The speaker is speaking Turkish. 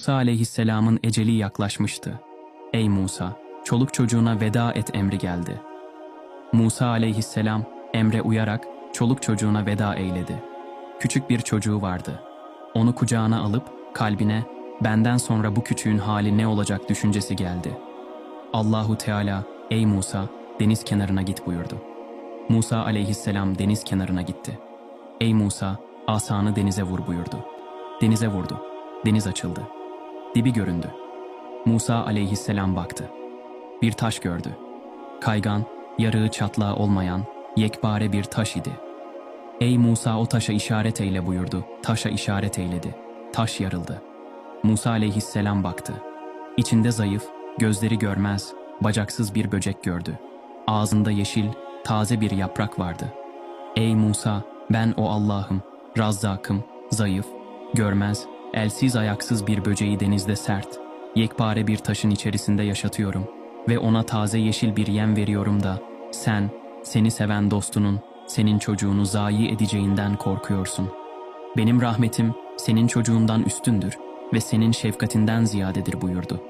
Musa aleyhisselamın eceli yaklaşmıştı. Ey Musa, çoluk çocuğuna veda et emri geldi. Musa aleyhisselam emre uyarak çoluk çocuğuna veda eyledi. Küçük bir çocuğu vardı. Onu kucağına alıp kalbine benden sonra bu küçüğün hali ne olacak düşüncesi geldi. Allahu Teala ey Musa deniz kenarına git buyurdu. Musa aleyhisselam deniz kenarına gitti. Ey Musa asanı denize vur buyurdu. Denize vurdu. Deniz açıldı. Dibi göründü. Musa aleyhisselam baktı. Bir taş gördü. Kaygan, yarığı çatlağı olmayan, yekpare bir taş idi. Ey Musa o taşa işaret eyle buyurdu. Taşa işaret eyledi. Taş yarıldı. Musa aleyhisselam baktı. İçinde zayıf, gözleri görmez, bacaksız bir böcek gördü. Ağzında yeşil, taze bir yaprak vardı. Ey Musa, ben o Allah'ım, Razzak'ım, zayıf, görmez, elsiz ayaksız bir böceği denizde sert, yekpare bir taşın içerisinde yaşatıyorum ve ona taze yeşil bir yem veriyorum da sen, seni seven dostunun, senin çocuğunu zayi edeceğinden korkuyorsun. Benim rahmetim senin çocuğundan üstündür ve senin şefkatinden ziyadedir buyurdu.